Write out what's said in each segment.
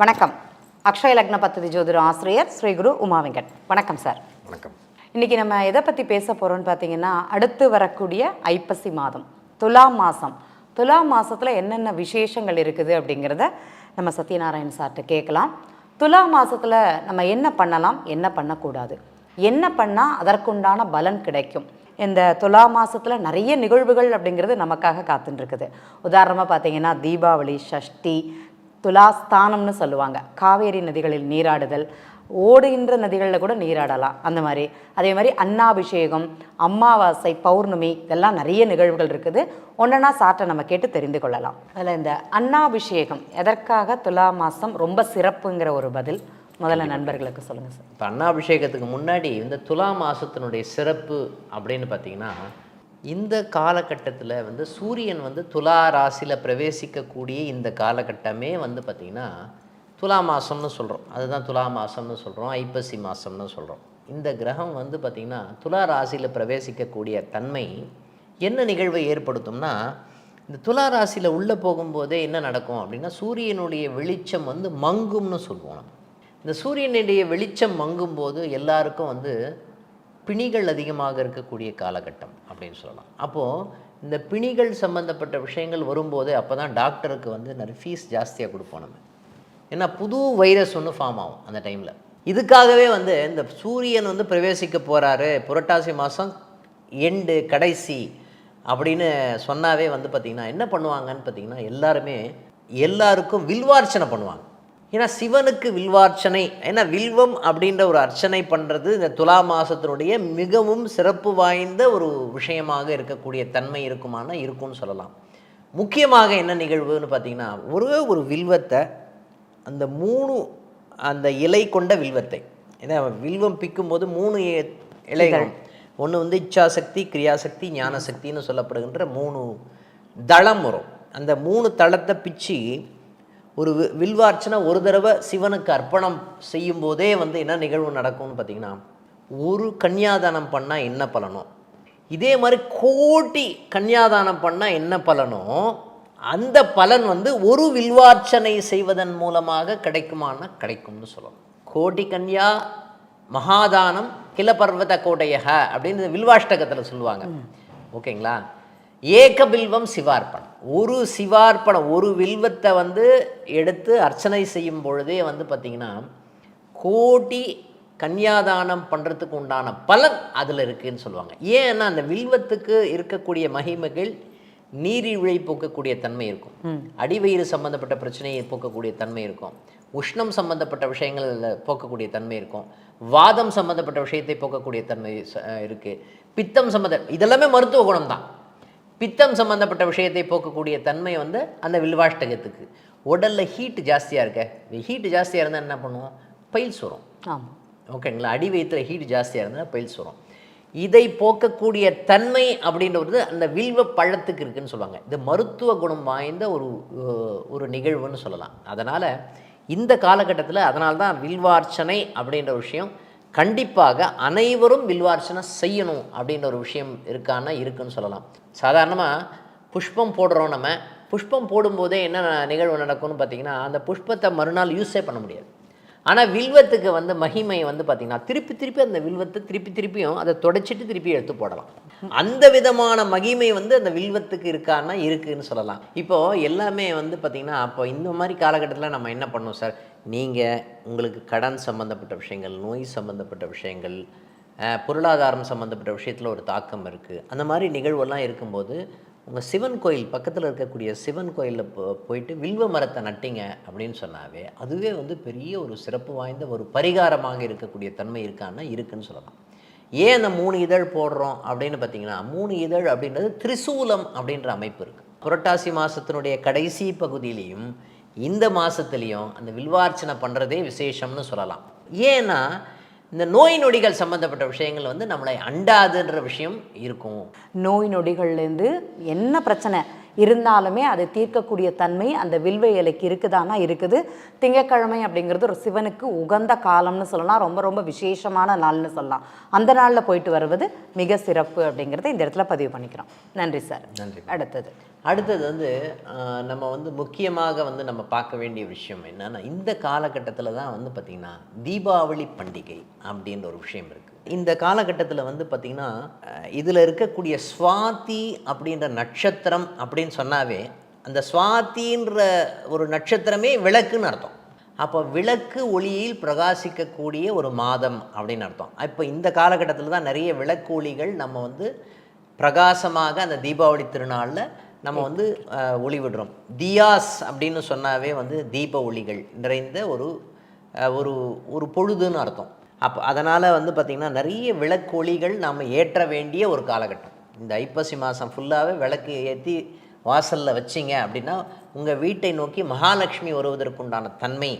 வணக்கம். அக்ஷய லக்ன பத்ததி ஜோதிட ஆசிரியர் ஸ்ரீ குரு உமா வெங்கட். வணக்கம் சார். வணக்கம். இன்னைக்கு நம்ம எதை பற்றி பேச போகிறோம்னு பார்த்தீங்கன்னா அடுத்து வரக்கூடிய ஐப்பசி மாதம் துலாம் மாதம் துலாம் மாதத்தில் என்னென்ன விசேஷங்கள் இருக்குது அப்படிங்கிறத நம்ம சத்யநாராயண் சார்கிட்ட கேட்கலாம். துலா மாதத்தில் நம்ம என்ன பண்ணலாம் என்ன பண்ணக்கூடாது? என்ன பண்ணால் அதற்குண்டான பலன் கிடைக்கும்? இந்த துலா மாதத்தில் நிறைய நிகழ்வுகள் அப்படிங்கிறது நமக்காக காத்துட்டு இருக்குது உதாரணமாக பார்த்தீங்கன்னா தீபாவளி சஷ்டி துலாஸ்தானம்னு சொல்லுவாங்க. காவேரி நதிகளில் நீராடுதல் ஓடுகின்ற நதிகளில் கூட நீராடலாம். அந்த மாதிரி. அதே மாதிரி அன்னாபிஷேகம் அமாவாசை பௌர்ணமி இதெல்லாம் நிறைய நிகழ்வுகள் இருக்குது. ஒன்றா சாட்டை நம்ம கேட்டு தெரிந்து கொள்ளலாம். அதில் இந்த அன்னாபிஷேகம் எதற்காக துலா மாதம் ரொம்ப சிறப்புங்கிற ஒரு பதில் முதல்ல நண்பர்களுக்கு சொல்லுங்கள் சார். இப்போ அன்னாபிஷேகத்துக்கு முன்னாடி இந்த துலா மாதத்தினுடைய சிறப்பு அப்படின்னு பார்த்தீங்கன்னா இந்த காலகட்டத்தில் வந்து சூரியன் வந்து துலா ராசியில் பிரவேசிக்கக்கூடிய இந்த காலகட்டமே வந்து பார்த்திங்கன்னா துலா மாதம்னு சொல்கிறோம் அதுதான் துலா மாதம்னு சொல்கிறோம் ஐப்பசி மாதம்னு சொல்கிறோம் இந்த கிரகம் வந்து பார்த்திங்கன்னா துலா ராசியில் பிரவேசிக்கக்கூடிய தன்மை என்ன நிகழ்வை ஏற்படுத்தும்னா இந்த துலா ராசியில் உள்ளே போகும்போதே என்ன நடக்கும் அப்படின்னா சூரியனுடைய வெளிச்சம் வந்து மங்கும்னு சொல்லுவோம் நம்ம. இந்த சூரியனுடைய வெளிச்சம் மங்கும்போது எல்லாருக்கும் வந்து பிணிகள் அதிகமாக இருக்கக்கூடிய காலகட்டம் அப்படின்னு சொல்லலாம். அப்போது இந்த பிணிகள் சம்மந்தப்பட்ட விஷயங்கள் வரும்போது அப்போ தான் டாக்டருக்கு வந்து நிறைய ஃபீஸ் ஜாஸ்தியாக கொடுப்போம் நம்ம. ஏன்னா புது வைரஸ் ஒன்று ஃபார்ம் ஆகும் அந்த டைமில் இதுக்காகவே வந்து இந்த சூரியன் வந்து பிரவேசிக்க போகிறாரு புரட்டாசி மாதம் எண்டு கடைசி அப்படின்னு சொன்னாவே வந்து பார்த்திங்கன்னா என்ன பண்ணுவாங்கன்னு பார்த்தீங்கன்னா எல்லாருமே எல்லாருக்கும் வில்வார்ச்சனை பண்ணுவாங்க. ஏன்னா சிவனுக்கு வில்வார்ச்சனை ஏன்னா வில்வம் அப்படின்ற ஒரு அர்ச்சனை பண்ணுறது இந்த துலா மாதத்தினுடைய மிகவும் சிறப்பு வாய்ந்த ஒரு விஷயமாக இருக்கக்கூடிய தன்மை இருக்குமானா இருக்கும்னு சொல்லலாம். முக்கியமாக என்ன நிகழ்வுன்னு பார்த்தீங்கன்னா ஒரே ஒரு வில்வத்தை அந்த மூணு அந்த இலை கொண்ட வில்வத்தை ஏன்னா வில்வம் பிக்கும்போது மூணு இலைகள். ஒன்று வந்து இச்சாசக்தி கிரியாசக்தி ஞானசக்தின்னு சொல்லப்படுகின்ற மூணு தளம் வரும் அந்த மூணு தளத்தை பிச்சு ஒரு வில்வார்ச்சனை ஒரு தடவை சிவனுக்கு அர்ப்பணம் செய்யும் போதே வந்து என்ன நிகழ்வு நடக்கும்னு பார்த்தீங்கன்னா ஒரு கன்னியாதானம் பண்ணால் என்ன பலனோ? இதே மாதிரி கோட்டி கன்னியாதானம் பண்ணால் என்ன பலனோ? அந்த பலன் வந்து ஒரு வில்வார்ச்சனை செய்வதன் மூலமாக கிடைக்குமானா கிடைக்கும்னு சொல்லலாம் கோட்டி கன்யா மகாதானம் கிலபர்வத கோட்டையக அப்படின்னு வில்வாஷ்டகத்தில் சொல்லுவாங்க. ஓகேங்களா? ஏக பில்வம் சிவார்ப்பணம். ஒரு சிவார்ப்பணம் ஒரு வில்வத்தை வந்து எடுத்து அர்ச்சனை செய்யும் பொழுதே வந்து பார்த்திங்கன்னா கோட்டி கன்னியாதானம் பண்ணுறதுக்கு உண்டான பலன் அதில் இருக்குன்னு சொல்லுவாங்க. ஏன்னா அந்த வில்வத்துக்கு இருக்கக்கூடிய மகிமைகள் நீரிழிவை போக்கக்கூடிய தன்மை இருக்கும். அடிவயிறு சம்பந்தப்பட்ட பிரச்சனையை போக்கக்கூடிய தன்மை இருக்கும். உஷ்ணம் சம்பந்தப்பட்ட விஷயங்கள் போக்கக்கூடிய தன்மை இருக்கும். வாதம் சம்பந்தப்பட்ட விஷயத்தை போக்கக்கூடிய தன்மை ச- இருக்கு. பித்தம் சம்பந்த இதெல்லாமே மருத்துவ குணம் தான் பித்தம் சம்பந்தப்பட்ட விஷயத்தை போக்கக்கூடிய தன்மை வந்து அந்த வில்வாஷ்டகத்துக்கு. உடலில் ஹீட் ஜாஸ்தியாக இருக்க ஹீட் ஜாஸ்தியாக இருந்தால் என்ன பண்ணுவோம்? பைல்ஸ் வரும் ஆமாம் ஓகேங்களா? அடி வயிற்றுல ஹீட் ஜாஸ்தியாக இருந்தால் பைல்ஸ் வரும் இதை போக்கக்கூடிய தன்மை அப்படின்றது அந்த வில்வ பழத்துக்கு இருக்குன்னு சொல்லுவாங்க. இது மருத்துவ குணம் வாய்ந்த ஒரு ஒரு நிகழ்வுன்னு சொல்லலாம். அதனால் இந்த காலகட்டத்தில் அதனால தான் வில்வார்ச்சனை அப்படின்ற விஷயம் கண்டிப்பாக அனைவரும் வில்வார்ச்சனை செய்யணும் அப்படின்ற ஒரு விஷயம் இருக்கான்னா இருக்குன்னு சொல்லலாம். சாதாரணமாக புஷ்பம் போடுறோம் நம்ம புஷ்பம் போடும்போதே என்ன நிகழ்வு நடக்கும்னு பார்த்தீங்கன்னா அந்த புஷ்பத்தை மறுநாள் யூஸே பண்ண முடியாது. ஆனால் வில்வத்துக்கு வந்து மகிமை வந்து பார்த்திங்கன்னா திருப்பி திருப்பி அந்த வில்வத்தை திருப்பி திருப்பியும் அதை தொடச்சிட்டு திருப்பி எடுத்து போடலாம். அந்த விதமான மகிமை வந்து அந்த வில்வத்துக்கு இருக்கான்னா இருக்குன்னு சொல்லலாம். இப்போது எல்லாமே வந்து பார்த்திங்கன்னா அப்போ இந்த மாதிரி காலகட்டத்தில் நம்ம என்ன பண்ணோம் சார்? நீங்கள் உங்களுக்கு கடன் சம்மந்தப்பட்ட விஷயங்கள் நோய் சம்மந்தப்பட்ட விஷயங்கள் பொருளாதாரம் சம்மந்தப்பட்ட விஷயத்தில் ஒரு தாக்கம் இருக்குது அந்த மாதிரி நிகழ்வெல்லாம் இருக்கும்போது உங்கள் சிவன் கோயில் பக்கத்தில் இருக்கக்கூடிய சிவன் கோயிலில் போ போயிட்டு வில்வ மரத்தை நட்டிங்க அப்படின்னு சொன்னாவே அதுவே வந்து பெரிய ஒரு சிறப்பு வாய்ந்த ஒரு பரிகாரமாக இருக்கக்கூடிய தன்மை இருக்கான்னா இருக்குன்னு சொல்லலாம். ஏன் அந்த மூணு இதழ் போடுறோம் அப்படின்னு பார்த்தீங்கன்னா மூணு இதழ் அப்படின்றது திரிசூலம் அப்படின்ற அமைப்பு இருக்குது புரட்டாசி மாதத்தினுடைய கடைசி பகுதியிலையும் இந்த மாதத்துலேயும் அந்த வில்வார்ச்சனை பண்ணுறதே விசேஷம்னு சொல்லலாம். ஏன்னா இந்த நோய் நொடிகள் சம்மந்தப்பட்ட விஷயங்கள் வந்து நம்மளை அண்டாதுன்ற விஷயம் இருக்கும். நோய் நொடிகள்லேருந்து என்ன பிரச்சனை இருந்தாலுமே அதை தீர்க்கக்கூடிய தன்மை அந்த வில்வ இலைக்கு இருக்குதானா? இருக்குது. திங்கக்கிழமை அப்படிங்கிறது ஒரு சிவனுக்கு உகந்த காலம்னு சொல்லலாம். ரொம்ப ரொம்ப விசேஷமான நாள்னு சொல்லலாம். அந்த நாளில் போயிட்டு வருவது மிக சிறப்பு அப்படிங்கிறத இந்த இடத்துல பதிவு பண்ணிக்கிறோம். நன்றி சார். நன்றி. அடுத்தது. அடுத்தது வந்து நம்ம வந்து முக்கியமாக வந்து நம்ம பார்க்க வேண்டிய விஷயம் என்னன்னா இந்த காலகட்டத்தில் தான் வந்து பார்த்திங்கன்னா தீபாவளி பண்டிகை அப்படின்ற ஒரு விஷயம் இருக்குது இந்த காலகட்டத்தில் வந்து பார்த்திங்கன்னா இதில் இருக்கக்கூடிய சுவாதி அப்படின்ற நட்சத்திரம் அப்படின்னு சொன்னாவே அந்த சுவாத்தின்ற ஒரு நட்சத்திரமே விளக்குன்னு அர்த்தம். அப்போ விளக்கு ஒளியில் பிரகாசிக்கக்கூடிய ஒரு மாதம் அப்படின்னு அர்த்தம். இப்போ இந்த காலகட்டத்தில் தான் நிறைய விளக்கு ஒளிகள் நம்ம வந்து பிரகாசமாக அந்த தீபாவளி திருநாளில் நம்ம வந்து ஒளி விடுறோம். தியாஸ் அப்படின்னு சொன்னாவே வந்து தீப ஒளிகள் நிறைந்த ஒரு ஒரு ஒரு பொழுதுன்னு அர்த்தம். அப்போ அதனால் வந்து பார்த்திங்கன்னா நிறைய விளக்கு ஒளிகள் நாம் ஏற்ற வேண்டிய ஒரு காலகட்டம். இந்த ஐப்பசி மாதம் ஃபுல்லாகவே விளக்கு ஏற்றி வாசலில் வச்சிங்க அப்படின்னா உங்கள் வீட்டை நோக்கி மகாலட்சுமி வருவதற்குண்டான தன்மை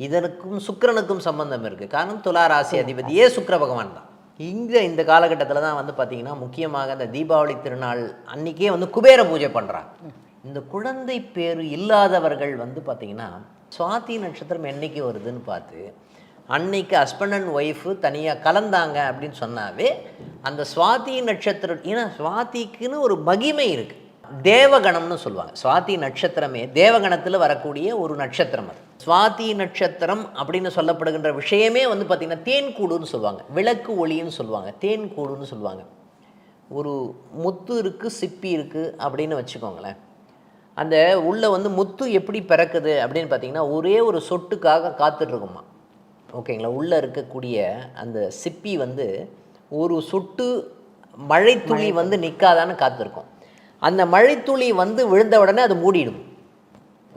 இதனுக்கும் சுக்கிரனுக்கும் சம்பந்தம் இருக்குது காரணம் துலா ராசி அதிபதியே சுக்கிர பகவான் தான். இங்கே இந்த காலகட்டத்தில் தான் வந்து பார்த்திங்கன்னா முக்கியமாக இந்த தீபாவளி திருநாள் அன்றைக்கே வந்து குபேர பூஜை பண்ணுறாங்க இந்த குழந்தை பேர் இல்லாதவர்கள் வந்து பார்த்திங்கன்னா சுவாதி நட்சத்திரம் என்னைக்கு வருதுன்னு பார்த்து அன்னைக்கு ஹஸ்பண்ட் அண்ட் ஒய்ஃபு தனியாக கலந்தாங்க அப்படின்னு சொன்னாவே அந்த சுவாதி நட்சத்திரம் ஏன்னா சுவாதிக்குன்னு ஒரு மகிமை இருக்குது தேவகணம்னு சொல்லுவாங்க. சுவாதி நட்சத்திரமே தேவகணத்தில் வரக்கூடிய ஒரு நட்சத்திரம் அது. சுவாதி நட்சத்திரம் அப்படின்னு சொல்லப்படுகின்ற விஷயமே வந்து பார்த்திங்கன்னா தேன்கூடுன்னு சொல்லுவாங்க. விளக்கு ஒளின்னு சொல்லுவாங்க. தேன்கூடுன்னு சொல்லுவாங்க. ஒரு முத்து இருக்குது சிப்பி இருக்குது அப்படின்னு வச்சுக்கோங்களேன். அந்த உள்ள வந்து முத்து எப்படி பிறக்குது அப்படின்னு பார்த்தீங்கன்னா ஒரே ஒரு சொட்டுக்காக காத்துட்ருக்குமா. ஓகேங்களா? உள்ளே இருக்கக்கூடிய அந்த சிப்பி வந்து ஒரு சொட்டு மழைத்துளி வந்து நிற்காதான்னு காத்திருக்கும். அந்த மழைத்துளி வந்து விழுந்த உடனே அது மூடிடும்.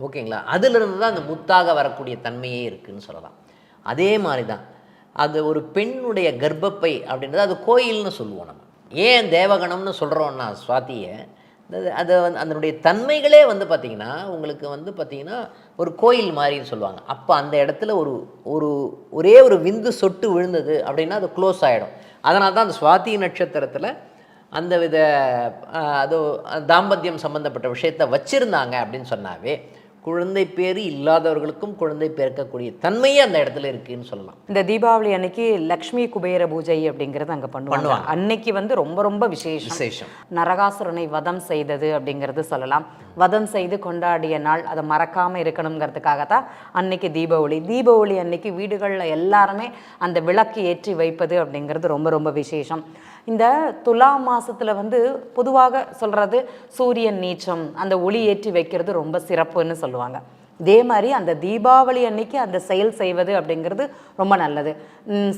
ஓகேங்களா? அதிலிருந்து தான் அந்த முத்தாக வரக்கூடிய தன்மையே இருக்குதுன்னு சொல்லலாம். அதே மாதிரி தான் அது ஒரு பெண்ணுடைய கர்ப்பப்பை அப்படின்றது அது கோயில்னு சொல்லுவோம் நம்ம. ஏன் தேவகணம்னு சொல்கிறோன்னா சுவாத்தியை அது- அது வந்து அதனுடைய தன்மைகளே வந்து பார்த்திங்கன்னா உங்களுக்கு வந்து பார்த்திங்கன்னா ஒரு கோயில் மாதிரின்னு சொல்லுவாங்க. அப்போ அந்த இடத்துல ஒரு ஒரு ஒரே ஒரு விந்து சொட்டு விழுந்தது அப்படின்னா அது க்ளோஸ் ஆகிடும் அதனால தான் அந்த சுவாதி நட்சத்திரத்தில் அந்த வித அது தாம்பத்தியம் சம்பந்தப்பட்ட விஷயத்தை வச்சுருந்தாங்க அப்படின்னு சொன்னாவே குழந்தை பேர் இல்லாதவர்களுக்கும் குழந்தை பிறக்கக்கூடிய தன்மையே அந்த இடத்துல இருக்குன்னு சொல்லலாம். இந்த தீபாவளி அன்னைக்கு லக்ஷ்மி குபேர பூஜை அப்படிங்கறது அங்க பண்ணுவாங்க. அன்னைக்கு வந்து ரொம்ப ரொம்ப விசேஷம். விசேஷம். நரகாசுரனை வதம் செய்தது அப்படிங்கிறது சொல்லலாம். வதம் செய்து கொண்டாடிய நாள் அதை மறக்காம இருக்கணுங்கிறதுக்காக தான் அன்னைக்கு தீபாவளி. தீபாவளி அன்னைக்கு வீடுகளில் எல்லாருமே அந்த விளக்கு ஏற்றி வைப்பது அப்படிங்கிறது ரொம்ப ரொம்ப விசேஷம். இந்த துலா மாசத்துல வந்து பொதுவாக சொல்றது சூரியன் நீச்சம் அந்த ஒளி ஏற்றி வைக்கிறது ரொம்ப சிறப்புன்னு சொல்லுவாங்க இதே மாதிரி அந்த தீபாவளி அன்னைக்கு அந்த செயல் செய்வது அப்படிங்கிறது ரொம்ப நல்லது.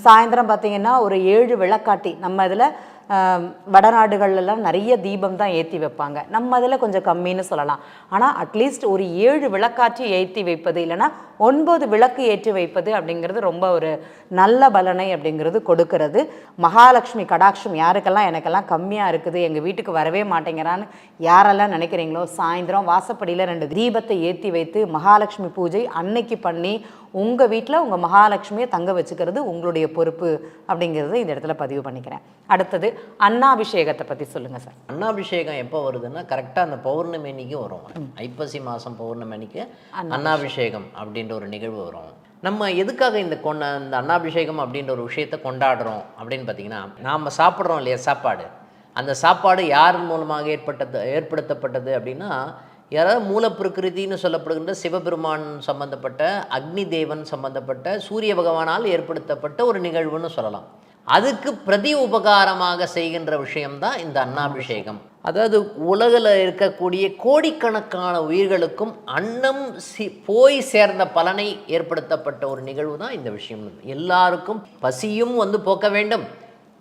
சாயந்தரம் பார்த்தீங்கன்னா ஒரு ஏழு விளக்காட்டி. நம்ம இதில் வடநாடுகள்லாம் நிறைய தீபம் தான் ஏற்றி வைப்பாங்க. நம்ம அதில் கொஞ்சம் கம்மின்னு சொல்லலாம். ஆனால் அட்லீஸ்ட் ஒரு ஏழு விளக்காற்றி ஏற்றி வைப்பது இல்லைன்னா ஒன்பது விளக்கு ஏற்றி வைப்பது அப்படிங்கிறது ரொம்ப ஒரு நல்ல பலனை அப்படிங்கிறது கொடுக்கறது. மகாலட்சுமி கடாட்சம் யாருக்கெல்லாம் எனக்கெல்லாம் கம்மியாக இருக்குது எங்கள் வீட்டுக்கு வரவே மாட்டேங்கிறான்னு யாரெல்லாம் நினைக்கிறீங்களோ சாயந்தரம் வாசப்படியில் ரெண்டு தீபத்தை ஏற்றி வைத்து மகாலட்சுமி பூஜை அன்னைக்கு பண்ணி உங்கள் வீட்டில் உங்கள் மகாலட்சுமியை தங்க வச்சுக்கிறது உங்களுடைய பொறுப்பு அப்படிங்கிறத இந்த இடத்துல பதிவு பண்ணிக்கிறேன். அடுத்தது அன்னாபிஷேகத்தை பற்றி சொல்லுங்கள் சார். அன்னாபிஷேகம் எப்போ வருதுன்னா கரெக்டாக அந்த பௌர்ணமி அன்னைக்கு வரும் ஐப்பசி மாதம் பௌர்ணமி அன்னைக்கு அன்னாபிஷேகம் அப்படின்ற ஒரு நிகழ்வு வரும். நம்ம எதுக்காக இந்த கொண்ட இந்த அன்னாபிஷேகம் அப்படின்ற ஒரு விஷயத்தை கொண்டாடுறோம் அப்படின்னு பார்த்தீங்கன்னா நாம் சாப்பிட்றோம் இல்லையா சாப்பாடு? அந்த சாப்பாடு யார் மூலமாக ஏற்பட்டது ஏற்படுத்தப்பட்டது அப்படின்னா யாராவது மூலப்பிரகிருதின்னு சொல்லப்படுகின்ற சிவபெருமான் சம்பந்தப்பட்ட அக்னி தேவன் சம்பந்தப்பட்ட சூரிய பகவானால் ஏற்படுத்தப்பட்ட ஒரு நிகழ்வுன்னு சொல்லலாம். அதுக்கு பிரதி உபகாரமாக செய்கின்ற விஷயம்தான் இந்த அன்னாபிஷேகம். அதாவது உலகில் இருக்கக்கூடிய கோடிக்கணக்கான உயிர்களுக்கும் அன்னம் சி போய் சேர்ந்த பலனை ஏற்படுத்தப்பட்ட ஒரு நிகழ்வு தான் இந்த விஷயம். எல்லாருக்கும் பசியும் வந்து போக்க வேண்டும்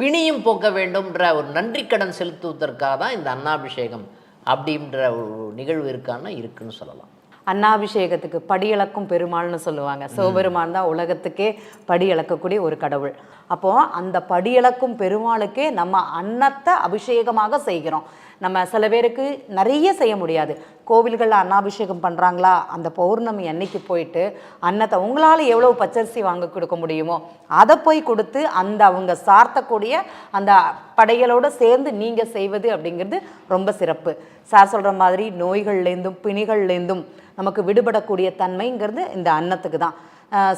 பிணியும் போக்க வேண்டும்ன்ற ஒரு நன்றிக்கடன் செலுத்துவதற்காக தான் இந்த அன்னாபிஷேகம் அப்படின்ற ஒரு நிகழ்வு இருக்கான்னா இருக்குன்னு சொல்லலாம். அன்னாபிஷேகத்துக்கு படியளக்கும் பெருமாள்னு சொல்லுவாங்க. சிவபெருமான் தான் உலகத்துக்கே படியளக்கக்கூடிய ஒரு கடவுள். அப்போ அந்த படியளக்கும் பெருமாளுக்கே நம்ம அன்னத்தை அபிஷேகமாக செய்கிறோம். நம்ம சில பேருக்கு நிறைய செய்ய முடியாது. கோவில்களில் அன்னாபிஷேகம் பண்ணுறாங்களா அந்த பௌர்ணமி அன்னைக்கு போயிட்டு அன்னத்தை உங்களால் எவ்வளோ பச்சரிசி வாங்க கொடுக்க முடியுமோ அதை போய் கொடுத்து அந்த அவங்க சார்த்தக்கூடிய அந்த படைகளோடு சேர்ந்து நீங்கள் செய்வது அப்படிங்கிறது ரொம்ப சிறப்பு. சார் சொல்கிற மாதிரி நோய்கள்லேருந்தும் பிணிகள்லேருந்தும் நமக்கு விடுபடக்கூடிய தன்மைங்கிறது இந்த அன்னத்துக்கு தான்.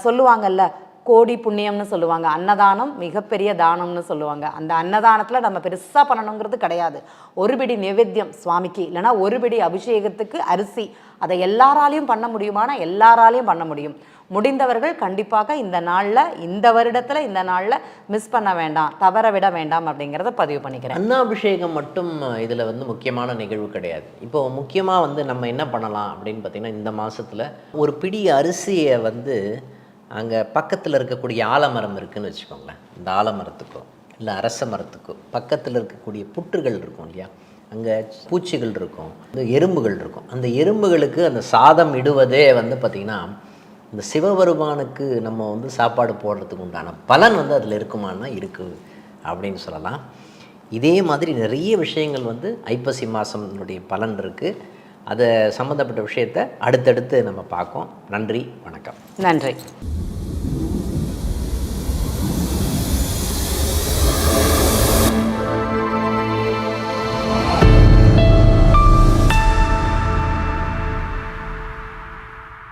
சொல்லுவாங்கல்ல கோடி புண்ணியம்னு சொல்லுவாங்க. அன்னதானம் மிகப்பெரிய தானம்னு சொல்லுவாங்க. அந்த அன்னதானத்தில் நம்ம பெருசாக பண்ணணுங்கிறது கிடையாது. ஒரு பிடி நைவேத்தியம் சுவாமிக்கு இல்லைன்னா ஒரு பிடி அபிஷேகத்துக்கு அரிசி. அதை எல்லாராலையும் பண்ண முடியுமானா எல்லாராலையும் பண்ண முடியும். முடிந்தவர்கள் கண்டிப்பாக இந்த நாளில் இந்த வருடத்தில் இந்த நாளில் மிஸ் பண்ண வேண்டாம் தவற விட வேண்டாம் அப்படிங்கிறத பதிவு பண்ணிக்கிறேன். அன்னாபிஷேகம் மட்டும் இதில் வந்து முக்கியமான நிகழ்வு கிடையாது. இப்போ முக்கியமாக வந்து நம்ம என்ன பண்ணலாம் அப்படின்னு பார்த்தீங்கன்னா இந்த மாதத்தில் ஒரு பிடி அரிசியை வந்து அங்கே பக்கத்தில் இருக்கக்கூடிய ஆலமரம் இருக்குன்னு வச்சுக்கோங்களேன். இந்த ஆலமரத்துக்கோ இல்லை அரச மரத்துக்கோ பக்கத்தில் இருக்கக்கூடிய புற்றுகள் இருக்கும் இல்லையா? அங்கே பூச்சிகள் இருக்கும் இந்த எறும்புகள் இருக்கும். அந்த எறும்புகளுக்கு அந்த சாதம் இடுவதே வந்து பார்த்திங்கன்னா இந்த சிவபெருமானுக்கு நம்ம வந்து சாப்பாடு போடுறதுக்கு உண்டான பலன் வந்து அதில் இருக்குமானா இருக்குது அப்படின்னு சொல்லலாம். இதே மாதிரி நிறைய விஷயங்கள் வந்து ஐப்பசி மாதம்னுடைய பலன் இருக்குது அதை சம்மந்தப்பட்ட விஷயத்தை அடுத்தடுத்து நம்ம பார்க்கோம். நன்றி வணக்கம். நன்றி.